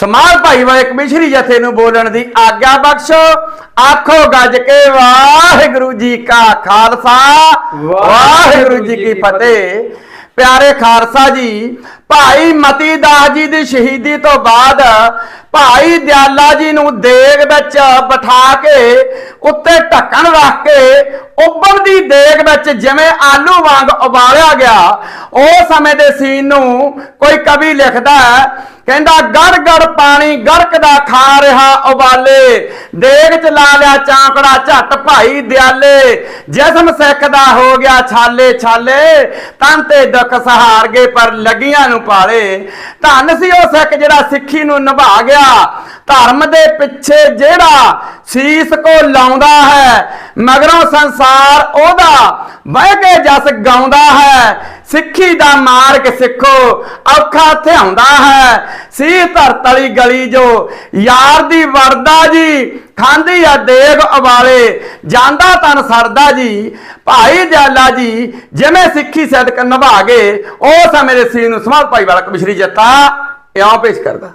Small ਭਾਈ ਵਾਲੇ ਕਮਿਸ਼ਰੀ ਜਥੇ ਨੂੰ ਬੋਲਣ ਦੀ ਆਗਿਆ ਬਖਸ਼ੋ। ਆਖੋ ਗੱਜ ਕੇ ਵਾਹਿਗੁਰੂ ਜੀ ਕਾ ਖਾਲਸਾ। ਵਾਹਿਗੁਰੂ ਜੀ ਕੀ ਫਤਿਹ। ਪਿਆਰੇ ਖਾਲਸਾ ਜੀ ਭਾਈ ਮਤੀ ਦਾਸ ਜੀ ਦੀ ਸ਼ਹੀਦੀ ਤੋਂ ਬਾਅਦ ਭਾਈ ਦਿਆਲਾ ਜੀ ਨੂੰ ਦੇਗ ਵਿੱਚ ਬਿਠਾ ਕੇ ਉੱਤੇ ਢੱਕਣ ਰੱਖ ਕੇ ਉੱਬਲਦੀ ਦੇਗ ਵਿੱਚ ਜਿਵੇਂ ਆਲੂ ਵਾਂਗ ਉਬਾਲਿਆ ਗਿਆ, ਉਹ ਸਮੇਂ ਦੇ ਸੀਨ ਨੂੰ ਕੋਈ ਕਵੀ ਲਿਖਦਾ ਹੈ, ਕਹਿੰਦਾ, ਗੜ ਗੜ ਪਾਣੀ ਗੜਕਦਾ ਖਾ ਰਿਹਾ ਉਬਾਲੇ, ਦੇਗ ਚ ਲਾ ਲਿਆ ਚਾਂਕੜਾ ਝੱਟ ਭਾਈ ਦਿਆਲੇ, ਜਿਸਮ ਸਿੱਖ ਦਾ ਹੋ ਗਿਆ ਛਾਲੇ ਛਾਲੇ ਤਨ ਤੇ ਦੁੱਖ ਸਹਾਰ ਗਏ ਪਰ ਲੱਗੀਆਂ ਨੂੰ ਪਾਲੇ। ਧੰਨ ਸੀ ਉਹ ਸਿੱਖ ਜਿਹੜਾ ਸਿੱਖੀ ਨੂੰ ਨਿਭਾ ਗਿਆ। ਧਰਮ ਦੇ ਪਿੱਛੇ ਜਿਹੜਾ ਸੀਸ ਕੋ ਲਾਉਂਦਾ ਹੈ, ਮਗਰੋਂ ਸੰਸਾਰ ਉਹਦਾ ਵਹਿ ਕੇ ਜਸ ਗਾਉਂਦਾ ਹੈ। ਸਿੱਖੀ ਦਾ ਮਾਰਗ ਸਿੱਖੋ, ਔਖਾ ਥਿਆਉਂਦਾ ਹੈ। ਸੀ ਧਰਤ ਵਾਲੀ ਗਲੀ ਜੋ ਯਾਰ ਦੀ ਵਰਦਾ ਜੀ, ਖਾਂਦੀ ਆ ਦੇਗ ਉਬਾਲੇ ਜਾਂਦਾ ਤਨ ਸਰਦਾ ਜੀ। ਭਾਈ ਜਾਲਾ ਜੀ, ਜਿਵੇਂ ਸਿੱਖੀ ਸਦਕ ਨਿਭਾ ਗਏ ਉਹ ਸਮੇਂ ਦੇ ਸੀ ਨੂੰ ਸਮਾਦ ਭਾਈ ਵਾਲਾ ਕਮਿਸ਼ਰੀ ਜਤਾ ਇਉਂ ਪੇਸ਼ ਕਰਦਾ।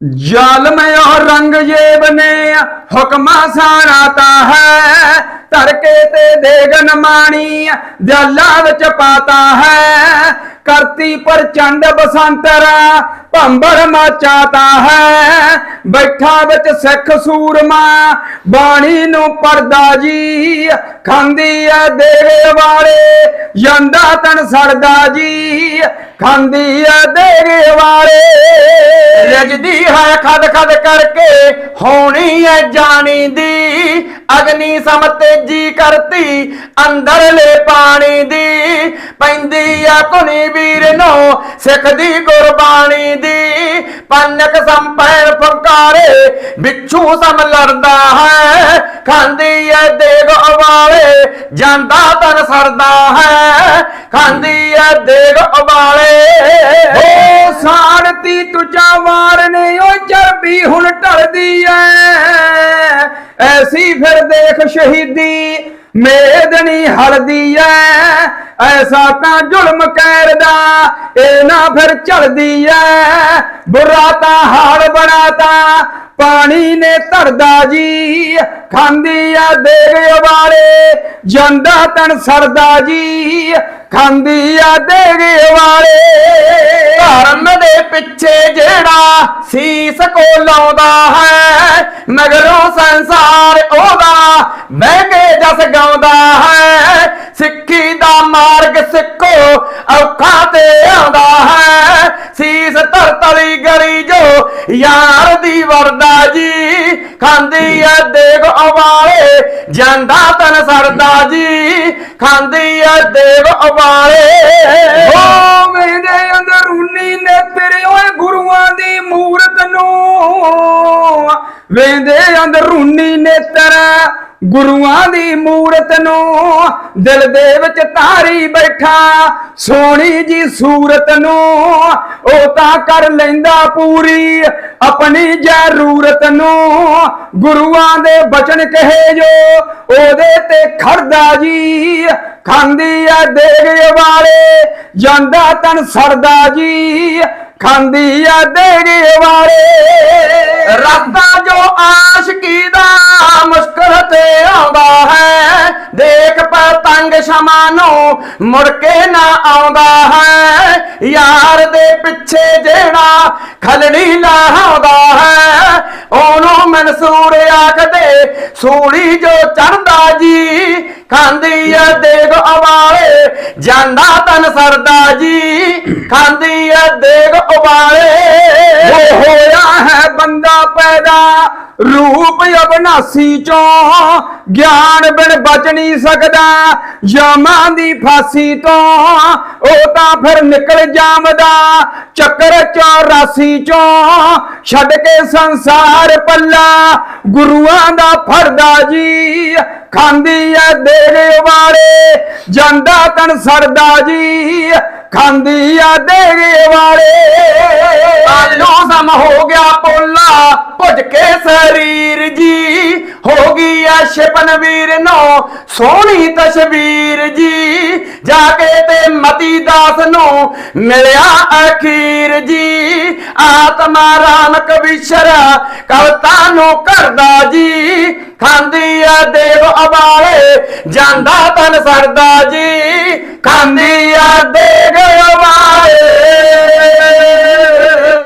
ਜਲ ਜ਼ਾਲਮ ਰੰਗ ਜੇਬ ਨੇ, ਹੁਕਮਾ ਸਾਰਾਤਾ ਹੈ। ਧਰ ਕੇ ਤੇ ਦੇਗਨ ਮਾਣੀ ਜਲਾਂ ਵਿੱਚ ਪਾਤਾ ਹੈ। ਕਰਤੀ ਪ੍ਰਚੰਡ ਬਸੰਤਰਾ ਭੰਬਰ ਮਚਾਤਾ ਹੈ। ਬੈਠਾ ਵਿੱਚ ਸਿੱਖ ਸੂਰਮਾ, ਬਾਣੀ ਨੂੰ ਪਰਦਾ ਜੀ। ਖਾਂਦੀ ਐ ਦੇਵੇ ਵਾਲੇ, ਜਾਂਦਾ ਤਨ ਸੜਦਾ ਜੀ। ਖਾਂਦੀ ਐ ਦੇਵੇ ਵਾਲੇ। ਰਜਦੀ ਹੈ ਖਦ ਖਦ ਕਰਕੇ, ਹੋਣੀ ਐ ਜਾਣੀ ਦੀ। ਅਗਨੀ ਸਮ ਤੇ ਤੇਜੀ ਕਰਤੀ, ਅੰਦਰਲੇ ਪਾਣੀ ਦੀ। ਪੈਂਦੀ ਆ ਧੁਨੀ ਵੀਰ ਨੂੰ ਸਿੱਖ ਦੀ ਗੁਰਬਾਣੀ ਦੀ। ਪੰਨਕ ਸੰਪੈਰ ਫੰਕਾਰੇ ਬਿੱਛੂ ਸਮ ਲੜਦਾ ਹੈ। ਖਾਂਦੀ ਐ ਦੇਗ ਉਬਾਲੇ, ਜਾਂਦਾ ਤਨ ਸਰਦਾ ਹੈ। ਖਾਂਦੀ ਐ ਦੇਗ ਉਬਾਲੇ। ਓ ਸਾੜਤੀ ਤੁਚਾ ਵਾਰ ਨੇ ਓ ਚਰਬੀ ਹੁਣ ਢਲਦੀ ਐ। ਐਸੀ ਫਿਰ ਦੇਖ ਸ਼ਹੀਦੀ, ਮੇਦਨੀ ਹਲਦੀ ਐ, ਐਸਾ ਤਾਂ ਜ਼ੁਲਮ ਕਰਦਾ, ਇਹ ਨਾ ਫਿਰ ਚਲਦੀ ਐ। ਬੁਰਾ ਤਾਂ ਹਾਲ ਬਣਾਤਾ, ਪਾਣੀ ਨੇ ਧਰਦਾ ਜੀ, ਖਾਂਦੀ ਆ ਦੇਗ ਵਾਲੇ ਜਾਂਦਾ ਤਨ ਸਰਦਾ ਜੀ, ਖਾਂਦੀ ਆ ਦੇਗ ਵਾਲੇ ਧਰਮ ਦੇ ਪਿੱਛੇ ਜਿਹੜਾ ਸੀਸ ਕੋ ਲਾਉਂਦਾ ਹੈ ਸੰਸਾਰ ਉਹਦਾ ਬਹਿ ਜਸ ਗਾਉਂਦਾ ਹੈ। ਸਿੱਖੀ ਦਾ ਮਾਰਗ ਸਿੱਖੋ, ਔਖਾ ਤੇ ਆਉਂਦਾ ਹੈ। ਸੀਸ ਧਰਤਲੀ ਗਲੀ ਜੋ ਯਾਰ ਦੀ ਵਰਦਾ ਜੀ। ਖਾਂਦੀ ਐ ਦੇਗ ਉਬਾਲੇ, ਜਾਂਦਾ ਤਨ ਸਰਦਾ ਜੀ। ਖਾਂਦੀ ਐ ਦੇਗ ਉਬਾਲੇ। ਓ ਵੇਂਦੇ ਅੰਦਰੂਨੀ ਨੇਤਰ, ਗੁਰੂਆਂ ਦੀ ਮੂਰਤ ਨੂੰ ਦਿਲ ਦੇ ਵਿੱਚ ਧਾਰੀ ਬੈਠਾ, ਸੋਹਣੀ ਜੀ ਸੂਰਤ ਨੂੰ ਉਹ ਤਾਂ ਕਰ ਲੈਂਦਾ ਪੂਰੀ, ਆਪਣੀ ਜ਼ਰੂਰਤ ਨੂੰ ਗੁਰੂਆਂ ਦੇ ਬਚਨ ਕਹੇ ਜੋ, ਉਹਦੇ ਤੇ ਖੜਦਾ ਜੀ, ਖਾਂਦੀ ਆ ਦੇਗ ਵਾਲੇ, ਜਾਂਦਾ ਤਨ ਸਰਦਾ ਜੀ, ਖਾਂਦੀ ਆ ਦੇਗ ਵਾਲੇ। ਪਤੰਗ ਨੂੰ ਮੁੜ ਕੇ ਨਾ ਆਉਂਦਾ ਹੈ। ਯਾਰ ਦੇ ਪਿੱਛੇ ਜਿਹੜਾ ਖਲੜੀ ਲਾਉਂਦਾ ਹੈ, ਉਹਨੂੰ ਮਨਸੂਰ ਆਖਦੇ ਸੂਲੀ ਜੋ ਚੜਦਾ ਜੀ ਖਾਂਦੀ ਐ ਦੇਗ ਉਬਾਲੇ, ਜਾਂਦਾ ਤਨ ਸਰਦਾ ਜੀ ਖਾਂਦੀ ਐ ਦੇਗ ਉਬਾਲੇ। ਉਹ ਹੋਇਆ ਰੂਪ ਅਬਨਾਸੀ ਚੋਂ ਗਿਆਨ ਬਿਨ ਬਚ ਨਹੀਂ ਸਕਦਾ, ਯਮਾਂ ਦੀ ਫਾਸੀ ਤੋਂ ਉਹ ਤਾਂ ਫਿਰ ਨਿਕਲ ਜਾਮਦਾ। ਚੱਕਰ 84 ਚੋਂ ਛੱਡ ਕੇ ਸੰਸਾਰ ਪੱਲਾ, ਗੁਰੂਆਂ ਦਾ ਫੜਦਾ ਜੀ, ਖਾਂਦੀ ਐ ਦੇਰੇ ਵਾਲੇ, ਜਾਂਦਾ ਤਨ ਸਰਦਾ ਜੀ, ਖਾਂਦੀ ਆ ਦੇਰੇ ਵਾਲੇ। ਆਲੂ ਸਮ ਆਈ ਆ ਸ਼ਿਪਨ ਵੀਰ ਨੋ ਸੋਹਣੀ ਤਸਵੀਰ ਜੀ। ਜਾ ਕੇ ਤੇ ਮਤੀ ਦਾਸ ਨੂੰ ਮਿਲਿਆ ਅਖੀਰ ਜੀ। ਆਤਮਾ ਰਾਮ ਵਿਸ਼ਰਾ ਕਵਤਾ ਨੂੰ ਕਰਦਾ ਜੀ। ਖਾਂਦੀ ਆ ਦੇਵ ਅਵਾਲੇ ਜਾਂਦਾ ਤਨ ਸਰਦਾ ਜੀ। ਖਾਂਦੀ ਆ ਦੇਵ ਅਵਾਲੇ